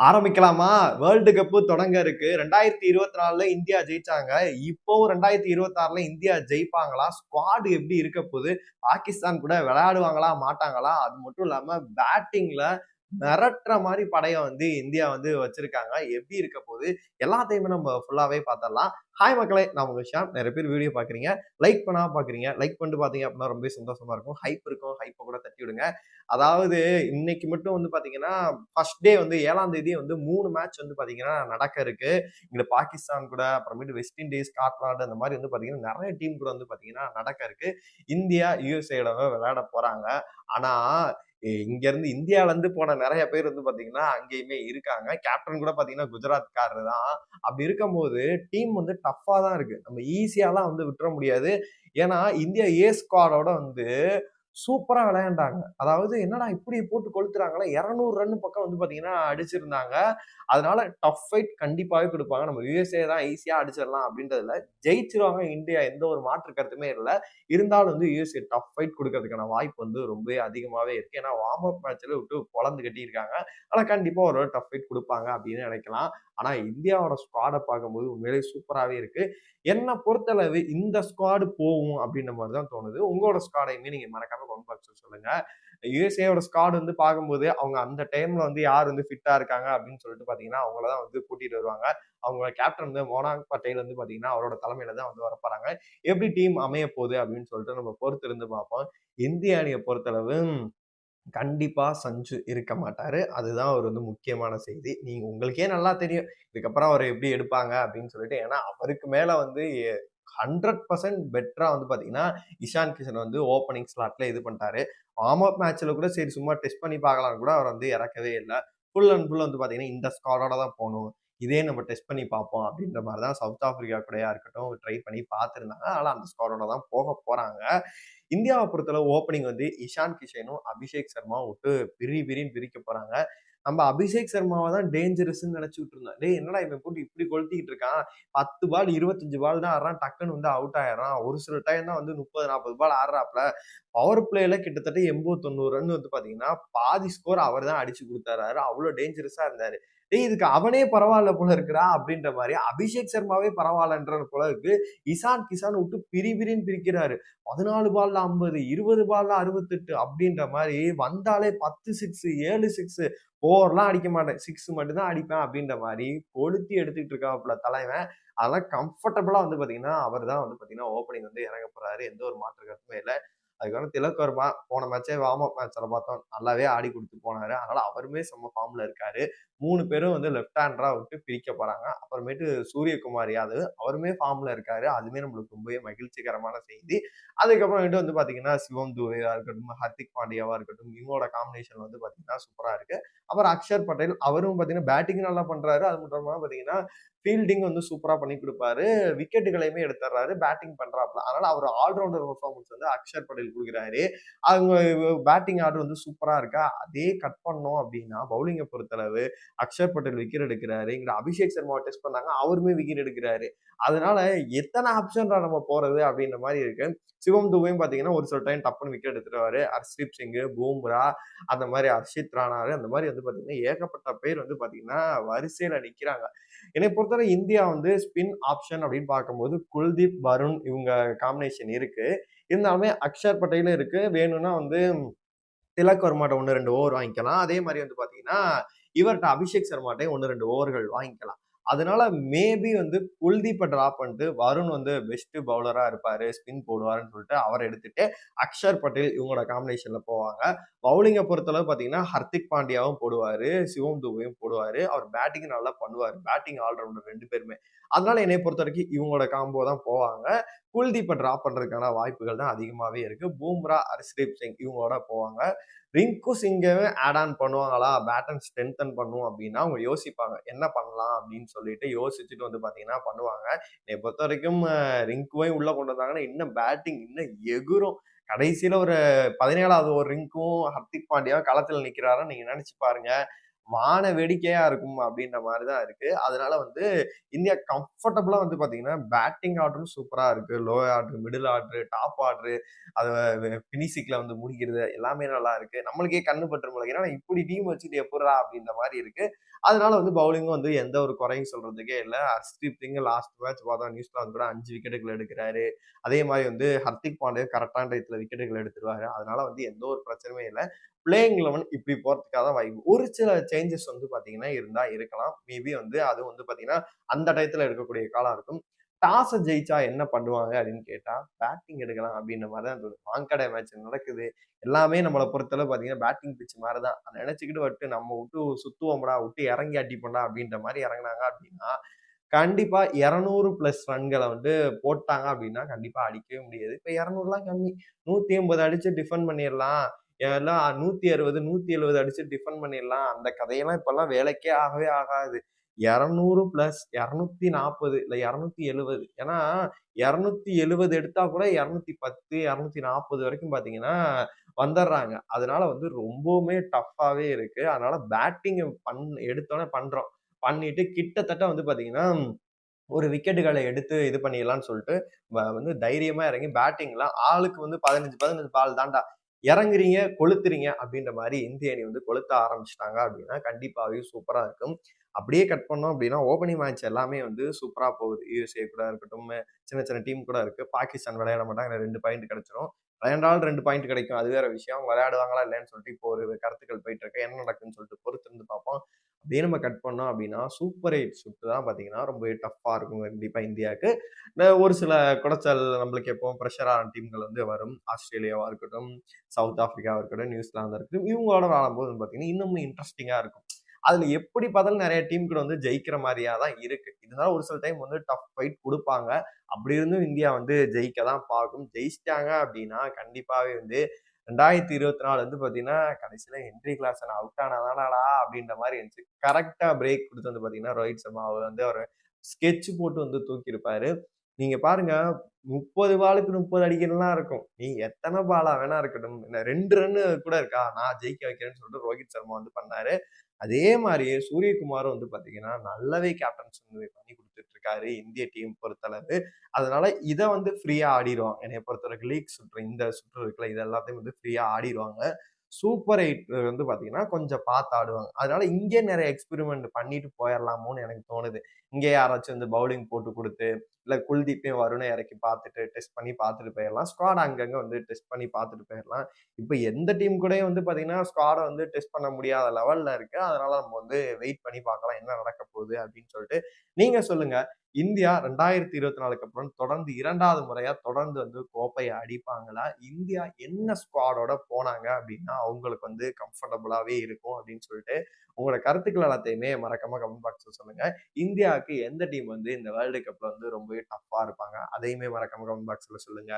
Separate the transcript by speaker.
Speaker 1: ஆரம்பிக்கலாமா? World cup தொடங்க இருக்கு. ரெண்டாயிரத்தி இருபத்தி நாலுல இந்தியா ஜெயிச்சாங்க. இப்போவும் ரெண்டாயிரத்தி இருபத்தி ஆறுல இந்தியா ஜெயிப்பாங்களா? ஸ்குவாடு எப்படி இருக்க போகுது? பாகிஸ்தான் கூட விளையாடுவாங்களா? மாட்டாங்களா? அது மட்டும் இல்லாம பேட்டிங்ல மிரட்டுற மாதிரி படையை வந்து இந்தியா வந்து வச்சிருக்காங்க. எப்படி இருக்க போகுது? எல்லாத்தையுமே நம்ம ஃபுல்லாவே பார்த்துடலாம். ஹாய் மக்களே நான் உங்க ஷாம் நிறைய பேர் வீடியோ பாக்குறீங்க லைக் பண்ணா பாக்குறீங்க லைக் பண்ணிட்டு பாத்தீங்க அப்படின்னா ரொம்ப சந்தோஷமா இருக்கும். ஹைப் இருக்கும். ஹைப்பை கூட தட்டி விடுங்க. அதாவது இன்னைக்கு மட்டும் வந்து பாத்தீங்கன்னா ஃபர்ஸ்ட் டே வந்து ஏழாம் தேதி வந்து மூணு மேட்ச் வந்து பாத்தீங்கன்னா நடக்க இருக்கு. இங்க பாகிஸ்தான் கூட அப்புறமேட்டு வெஸ்ட் இண்டீஸ் ஸ்காட்லாண்டு அந்த மாதிரி வந்து பாத்தீங்கன்னா நிறைய டீம் கூட வந்து பாத்தீங்கன்னா நடக்க இருக்கு. இந்தியா யூஎஸ்ஏட விளையாட போறாங்க. ஆனா இங்கேருந்து இந்தியாவிலேருந்து போன நிறைய பேர் வந்து பார்த்தீங்கன்னா அங்கேயுமே இருக்காங்க. கேப்டன் கூட பார்த்தீங்கன்னா குஜராத்காரர் தான். அப்படி இருக்கும்போது டீம் வந்து டஃப்பாக தான் இருக்குது நம்ம ஈஸியாலாம் வந்து விட்டுற முடியாது. ஏன்னா இந்தியா ஏ ஸ்குவாடோட வந்து சூப்பராக விளையாண்டாங்க. அதாவது என்னடா இப்படி போட்டு கொளுத்துறாங்களா இரநூறு ரன் பக்கம் வந்து பார்த்தீங்கன்னா அடிச்சிருந்தாங்க. அதனால டஃப் ஃபைட் கண்டிப்பாகவே கொடுப்பாங்க. நம்ம யூஎஸ்ஏ தான் ஈஸியாக அடிச்சிடலாம் அப்படின்றதுல ஜெயிச்சிருவாங்க இந்தியா எந்த ஒரு மாற்று கருத்துமே இல்லை. இருந்தாலும் வந்து யூஎஸ்ஏ டஃப் ஃபைட் கொடுக்கறதுக்கான வாய்ப்பு வந்து ரொம்பவே அதிகமாகவே இருக்கு. ஏன்னா வார்ம் அப் மேட்ச்சில் விட்டு குழந்து கட்டியிருக்காங்க. ஆனால் கண்டிப்பாக ஒரு டஃப் ஃபைட் கொடுப்பாங்க அப்படின்னு நினைக்கலாம். ஆனால் இந்தியாவோட ஸ்குவாடை பார்க்கும்போது உண்மையிலேயே சூப்பராகவே இருக்கு. என்னை பொறுத்தளவு இந்த ஸ்குவாடு போகும் அப்படின்ற மாதிரி தான் தோணுது. உங்களோட ஸ்குவாடையுமே நீங்கள் மறக்காம கமெண்ட் பாக்ஸ்ல சொல்லுங்க. யூஎஸ்ஏயோட ஸ்காட் வந்து பார்க்கும்போது அவங்க அந்த டைம்ல வந்து யார் வந்து ஃபிட்டா இருக்காங்க அப்படின்னு சொல்லிட்டு பாத்தீங்கன்னா அவங்கள தான் வந்து கூட்டிட்டு வருவாங்க. அவங்க கேப்டன் வந்து மோனாக் பட்டேல் வந்து பாத்தீங்கன்னா அவரோட தலைமையில தான் வந்து வரப்போறாங்க எப்படி டீம் அமைய போகுது அப்படின்னு சொல்லிட்டு நம்ம பொறுத்து இருந்து பார்ப்போம். இந்திய அணியை பொறுத்தளவு கண்டிப்பா சஞ்சு இருக்க மாட்டாரு. அதுதான் ஒரு வந்து முக்கியமான செய்தி. நீங்க உங்களுக்கே நல்லா தெரியும். இதுக்கப்புறம் அவர் எப்படி எடுப்பாங்க அப்படின்னு சொல்லிட்டு. ஏன்னா அவருக்கு மேல வந்து ஹண்ட்ரட் பர்சன்ட் பெட்டராக வந்து பார்த்தீங்கன்னா இஷான் கிஷன் வந்து ஓப்பனிங் ஸ்லாட்ல இது பண்ணிட்டாரு. வார்ம் அப் மேட்ச்சில் கூட சரி சும்மா டெஸ்ட் பண்ணி பார்க்கலான்னு கூட அவர் வந்து இறக்கவே இல்லை. ஃபுல் அண்ட் ஃபுல் வந்து பார்த்தீங்கன்னா இந்த ஸ்காடோட தான் போகணும். இதே நம்ம டெஸ்ட் பண்ணி பார்ப்போம் அப்படின்ற மாதிரி தான் சவுத் ஆப்பிரிக்கா கூடயா இருக்கட்டும் ட்ரை பண்ணி பார்த்துருந்தாங்க. ஆனால் அந்த ஸ்குவாடோட தான் போக போகிறாங்க இந்தியாவை பொறுத்தளவு ஓப்பனிங் வந்து இஷான் கிஷனும் அபிஷேக் சர்மா விட்டு பிரி பிரின்னு பிரிக்க போகிறாங்க நம்ம அபிஷேக் சர்மாவை தான் டேஞ்சரஸ்ன்னு நினைச்சுட்டு இருந்தோம் டேய் என்னடா இவன் போட்டு இப்படி கொளுத்திக்கிட்டு இருக்கான்? பத்து பால் இருபத்தஞ்சு பால் தான் ஆடுறான். டக்குன்னு வந்து அவுட் ஆயிடுறான். ஒரு சில டைம் தான் வந்து முப்பது நாற்பது பால் ஆடுறாப்ல பவர் பிளேல கிட்டத்தட்ட எண்பது தொண்ணூறு ரன் வந்து பாத்தீங்கன்னா பாதி ஸ்கோர் அவர் தான் அடிச்சு கொடுத்தாரு. அவ்வளோ டேஞ்சரஸா இருந்தாரு. டேய் இதுக்கு அவனே பரவாயில்ல போல இருக்கிறா அப்படின்ற மாதிரி அபிஷேக் சர்மாவே பரவாயில்லன்ற போல இருக்கு. இசான் கிசான் விட்டு பிரி பிரின்னு பிரிக்கிறாரு. பதினாலு பால்ல ஐம்பது இருபது பால்ல அறுபத்தெட்டு அப்படின்ற மாதிரி வந்தாலே பத்து சிக்ஸ் ஏழு சிக்ஸ் ஓவர்லாம் அடிக்க மாட்டேன். சிக்ஸ் மட்டும்தான் அடிப்பேன் அப்படின்ற மாதிரி கொளுத்தி எடுத்துக்கிட்டு இருக்காப்புல தலைவன். அதெல்லாம் கம்ஃபர்டபுளா வந்து பாத்தீங்கன்னா அவர் தான் வந்து பாத்தீங்கன்னா ஓப்பனிங் வந்து இறங்க போறாரு. எந்த ஒரு மாற்று கருத்துமே இல்லை. அதுக்கான திலக் வர்மா போன மேட்சே வார்ம் அப் மேட்ச்ல பார்த்தோம். நல்லாவே ஆடி கொடுத்து போனாரு. அதனால அவருமே செம்ம ஃபார்ம்ல இருக்காரு. மூணு பேரும் வந்து லெஃப்ட் ஹேண்டரா விட்டு பிரிக்க போறாங்க. அப்புறமேட்டு சூரியகுமார் யாதவ் அவருமே ஃபார்ம்ல இருக்காரு. அதுவுமே நம்மளுக்கு ரொம்பவே மகிழ்ச்சிகரமான செய்தி. அதுக்கப்புறமேட்டு வந்து பாத்தீங்கன்னா சிவம் துவையா இருக்கட்டும் ஹர்திக் பாண்டியாவா இருக்கட்டும் இவங்களோட காம்பினேஷன் வந்து பாத்தீங்கன்னா சூப்பரா இருக்கு. அப்புறம் அக்ஷர் பட்டேல் அவரும் பாத்தீங்கன்னா பேட்டிங் நல்லா பண்றாரு. அது மட்டும் இல்லாம பாத்தீங்கன்னா ஃபீல்டிங் வந்து சூப்பராக பண்ணி கொடுப்பாரு. விக்கெட்டுகளையுமே எடுத்துறாரு பேட்டிங் பண்ணுறாப்புல அதனால அவர் ஆல்ரவுண்டர் பர்ஃபார்மன்ஸ் வந்து அக்ஷர் பட்டேல் கொடுக்குறாரு. அவங்க பேட்டிங் ஆர்டர் வந்து சூப்பராக இருக்கா? அதே கட் பண்ணோம் அப்படின்னா பவுலிங்கை பொறுத்தளவு அக்ஷர் பட்டேல் விக்கெட் எடுக்கிறாரு. இங்க அபிஷேக் சர்மாவை டெஸ்ட் பண்ணாங்க. அவருமே விக்கெட் எடுக்கிறாரு. அதனால எத்தனை ஆப்ஷன்ரா நம்ம போறது அப்படின்ற மாதிரி இருக்கு. சிவம் தூவையும் பாத்தீங்கன்னா ஒரு சில டைம் டப்புன்னு விக்கெட் எடுத்துருவாரு. ஹர்ஷ்தீப் சிங் பூம்ரா அந்த மாதிரி ஹர்ஷித் ராணாரு அந்த மாதிரி வந்து பாத்தீங்கன்னா ஏகப்பட்ட பேர் வந்து பாத்தீங்கன்னா வரிசையில நிக்கிறாங்க. என்னை பொறுத்தவரை இந்தியா வந்து ஸ்பின் ஆப்ஷன் அப்படின்னு பார்க்கும்போது குல்தீப் வருண் இவங்க காம்பினேஷன் இருக்கு. இருந்தாலுமே அக்ஷர் பட்டேலும் இருக்கு. வேணும்னா வந்து திலக் வருமாட்டம் ஒன்று ரெண்டு ஓவர் வாங்கிக்கலாம். அதே மாதிரி வந்து பாத்தீங்கன்னா இவர்கிட்ட அபிஷேக் சர்மாட்டையும் ஒன்று ரெண்டு ஓவர்கள் வாங்கிக்கலாம். அதனால மேபி வந்து குல்தீப்பை ட்ராப் பண்ணிட்டு வருண் வந்து பெஸ்ட் பவுலராக இருப்பார் ஸ்பின் போடுவாருன்னு சொல்லிட்டு அவரை எடுத்துட்டு அக்ஷர் பட்டேல் இவங்களோட காம்பினேஷனில் போவாங்க. பவுலிங்கை பொறுத்தளவு பார்த்தீங்கன்னா ஹர்திக் பாண்டியாவும் போடுவார் சிவம் தூவையும் போடுவார் அவர் பேட்டிங் நல்லா பண்ணுவார். பேட்டிங் ஆல்ரவுண்டர் ரெண்டு பேருமே. அதனால என்னை பொறுத்த வரைக்கும் இவங்களோட காம்போ தான் போவாங்க. குல்தீப்பை ட்ராப் பண்றதுக்கான வாய்ப்புகள் தான் அதிகமாகவே இருக்கு. பூம்ரா ஹர்ஷ்தீப் சிங் இவங்களோட போவாங்க. ரிங்கு சிங்கவே ஆட் ஆன் பண்ணுவாங்களா? பேட்டன் ஸ்ட்ரென்தன் பண்ணும் அப்படின்னா அவங்க யோசிப்பாங்க. என்ன பண்ணலாம் அப்படின்னு சொல்லிட்டு யோசிச்சுட்டு வந்து பார்த்தீங்கன்னா பண்ணுவாங்க. என்னை பொறுத்த வரைக்கும் ரிங்குவையும் உள்ளே கொண்டு வந்தாங்கன்னா இன்னும் பேட்டிங் இன்னும் எகுரும் கடைசியில் ஒரு பதினேழாவது ஒரு ரிங்கும் ஹர்திக் பாண்டியாவும் களத்தில் நிற்கிறாருன்னு நீங்கள் நினச்சி பாருங்கள் வான வேடிக்கையா இருக்கும் அப்படின்ற மாதிரி தான் இருக்கு. அதனால வந்து இந்தியா கம்ஃபர்டபுளா வந்து பாத்தீங்கன்னா பேட்டிங் ஆர்டரும் சூப்பரா இருக்கு. Low order middle order top order அது பினிசிக்ல வந்து முடிக்கிறது எல்லாமே நல்லா இருக்கு. நம்மளுக்கே கண்ணு பட்டுரும் ஏன்னா இப்படி டீம் வச்சுட்டு எப்படா அப்படின்ற மாதிரி இருக்கு. அதனால வந்து பவுலிங்கும் வந்து எந்த ஒரு குறையும் சொல்றதுக்கே இல்லை. ஹர்ஷ்தீப் சிங் லாஸ்ட் மேட்ச் பார்த்தோம் நியூசிலாந்து கூட அஞ்சு விக்கெட்டுகள் எடுக்கிறாரு. அதே மாதிரி வந்து ஹர்திக் பாண்டே கரெக்டான டயத்தில் விக்கெட்டுகள் எடுத்துருவாரு. அதனால வந்து எந்த ஒரு பிரச்சனையும் இல்லை. பிளேயிங் லெவன் இப்படி போறதுக்காக தான் வாய்ப்பு. ஒரு சில சேஞ்சஸ் வந்து பாத்தீங்கன்னா இருந்தா இருக்கலாம். மேபி வந்து அது வந்து பாத்தீங்கன்னா அந்த டயத்துல எடுக்கக்கூடிய காலம் இருக்கும். டாஸை ஜெயிச்சா என்ன பண்ணுவாங்க அப்படின்னு கேட்டால் பேட்டிங் எடுக்கலாம் அப்படின்ற மாதிரி தான் தோணுது வாங்கடை மேட்ச் நடக்குது. எல்லாமே நம்மளை பொறுத்தளவு பார்த்தீங்கன்னா பேட்டிங் பிச்சு மாதிரி தான் அதை நினச்சிக்கிட்டு விட்டு நம்ம விட்டு சுத்துவோம்டா விட்டு இறங்கி அடிப்போம்டா அப்படின்ற மாதிரி இறங்குனாங்க அப்படின்னா கண்டிப்பா இரநூறு ப்ளஸ் ரன்களை வந்து போட்டாங்க அப்படின்னா கண்டிப்பா அடிக்கவே முடியாது. இப்ப இரநூறுலாம் கம்மி. நூத்தி ஐம்பது அடிச்சு டிஃபெண்ட் பண்ணிடலாம். எல்லாம் நூத்தி அறுபது நூத்தி எழுபது அடிச்சு டிஃபெண்ட் பண்ணிடலாம். அந்த கதையெல்லாம் இப்பெல்லாம் வேலைக்கே ஆகவே ஆகாது. இரநூறு பிளஸ் இரநூத்தி நாற்பது இல்லை இரநூத்தி எழுபது ஏன்னா இரநூத்தி எழுபது எடுத்தா கூட இரநூத்தி பத்து இரநூத்தி நாற்பது வரைக்கும் பார்த்தீங்கன்னா வந்துடுறாங்க அதனால வந்து ரொம்பவுமே டஃப்பாகவே இருக்கு. அதனால பேட்டிங் பண் எடுத்தோன்னே பண்றோம். பண்ணிட்டு கிட்டத்தட்ட வந்து பார்த்தீங்கன்னா ஒரு விக்கெட்டுகளை எடுத்து இது பண்ணிடலாம்னு சொல்லிட்டு வந்து தைரியமா இறங்கி பேட்டிங்லாம் ஆளுக்கு வந்து பதினஞ்சு பதினஞ்சு பால் தாண்டா இறங்குறீங்க கொளுத்துறீங்க அப்படின்ற மாதிரி இந்திய அணி வந்து கொளுத்த ஆரம்பிச்சிட்டாங்க அப்படின்னா கண்டிப்பாகவே சூப்பராக இருக்கும். அப்படியே கட் பண்ணோம் அப்படின்னா ஓப்பனிங் மேட்ச் எல்லாமே வந்து சூப்பராக போகுது. யூஎஸ்ஏ கூட இருக்கட்டும் சின்ன சின்ன டீம் கூட இருக்குது பாகிஸ்தான் விளையாட மாட்டாங்க. ரெண்டு பாயிண்ட் கிடச்சிரும். விளையாண்டாலும் ரெண்டு பாயிண்ட் கிடைக்கும். அது வேற விஷயம். விளையாடுவாங்களா இல்லைன்னு சொல்லிட்டு இப்போ ஒரு கருத்துக்கள் போயிட்டு இருக்கு என்ன நடக்குன்னு சொல்லிட்டு பொறுத்து இருந்து பார்ப்போம். அப்படியே நம்ம கட் பண்ணோம் அப்படின்னா சூப்பர் எயிட் சுட்டு தான் பார்த்தீங்கன்னா ரொம்ப டஃப்பாக இருக்கும். கண்டிப்பாக இந்தியாவுக்கு. ஒரு சில குடைச்சல் நம்மளுக்கு எப்பவும் ப்ரெஷரான டீம்கள் வந்து வரும். ஆஸ்திரேலியாவாக இருக்கட்டும் சவுத் ஆஃப்ரிக்காவாக இருக்கட்டும் நியூசிலாந்து இருக்கட்டும். இவங்களோட விளாடும் போது பார்த்தீங்கன்னா இன்னமும் இன்ட்ரெஸ்டிங்காக இருக்கும். அதுல எப்படி பார்த்தாலும் நிறைய டீம் கூட வந்து ஜெயிக்கிற மாதிரியா தான் இருக்கு. இதனால ஒரு சில டைம் வந்து டஃப் ஃபைட் கொடுப்பாங்க. அப்படி இருந்தும் இந்தியா வந்து ஜெயிக்க தான் பார்க்கும். ஜெயிச்சிட்டாங்க அப்படின்னா கண்டிப்பாவே வந்து ரெண்டாயிரத்தி இருபத்தி நாலு வந்து பார்த்தீங்கன்னா கடைசியில் ஹென்ரி கிளாஸ் அவுட் ஆனாதானாடா அப்படின்ற மாதிரி இருந்துச்சு. கரெக்டாக பிரேக் கொடுத்து வந்து பார்த்தீங்கன்னா ரோஹித் சர்மா வந்து அவர் ஸ்கெட்ச் போட்டு வந்து தூக்கியிருப்பாரு. நீங்கள் பாருங்கள் முப்பது பாலுக்கு முப்பது அடிக்கிறதுலாம் இருக்கும். நீ எத்தனை பாலா வேணா இருக்கட்டும். ரெண்டு ரன்னு கூட இருக்கா? நான் ஜெயிக்க வைக்கிறேன்னு சொல்லிட்டு ரோஹித் சர்மா வந்து பண்ணாரு. அதே மாதிரியே சூரியகுமாரும் வந்து பாத்தீங்கன்னா நல்லாவே கேப்டன்ஸ் வந்து பண்ணி கொடுத்துட்டு இருக்காரு இந்திய டீம் பொறுத்தளவு. அதனால இதை வந்து ஃப்ரீயா ஆடிடுவாங்க என்னைய பொறுத்தவரைக்கும் லீக் சுற்று இந்த சுற்று இருக்குல்ல இது எல்லாத்தையும் வந்து ஃப்ரீயா ஆடிடுவாங்க சூப்பர் எயிட் வந்து பாத்தீங்கன்னா கொஞ்சம் பார்த்து ஆடுவாங்க. அதனால இங்கே நிறைய எக்ஸ்பெரிமெண்ட் பண்ணிட்டு போயிடலாமோன்னு எனக்கு தோணுது. இங்கே யாராச்சும் வந்து பவுலிங் போட்டு கொடுத்து இல்லை குல்தீப்பையும் வருணை இறக்கி பார்த்துட்டு டெஸ்ட் பண்ணி பார்த்துட்டு போயிடலாம். ஸ்குவாட் அங்கங்கே வந்து டெஸ்ட் பண்ணி பார்த்துட்டு போயிடலாம். இப்போ எந்த டீம் கூடயும் வந்து பார்த்தீங்கன்னா ஸ்குவாடை வந்து டெஸ்ட் பண்ண முடியாத லெவலில் இருக்கு. அதனால நம்ம வந்து வெயிட் பண்ணி பார்க்கலாம் என்ன நடக்க போகுது அப்படின்னு சொல்லிட்டு நீங்கள் சொல்லுங்கள் இந்தியா ரெண்டாயிரத்தி இருபத்தி நாலுக்கு அப்புறம் தொடர்ந்து இரண்டாவது முறையாக தொடர்ந்து வந்து கோப்பையை அடிப்பாங்களா? இந்தியா என்ன ஸ்குவாடோட போனாங்க அப்படின்னா அவங்களுக்கு வந்து கம்ஃபர்டபுளாகவே இருக்கும் அப்படின்னு சொல்லிட்டு உங்களோட கருத்துக்கள் எல்லாத்தையுமே மறக்காம கமெண்ட் சொல்லுங்கள் இந்தியா இந்தியாவுக்கு எந்த டீம் வந்து இந்த வேர்ல்டு கப்ல வந்து ரொம்பவே டஃப்பா இருப்பாங்க? அதையுமே மறக்காம கமெண்ட் பாக்ஸ்ல சொல்லுங்க.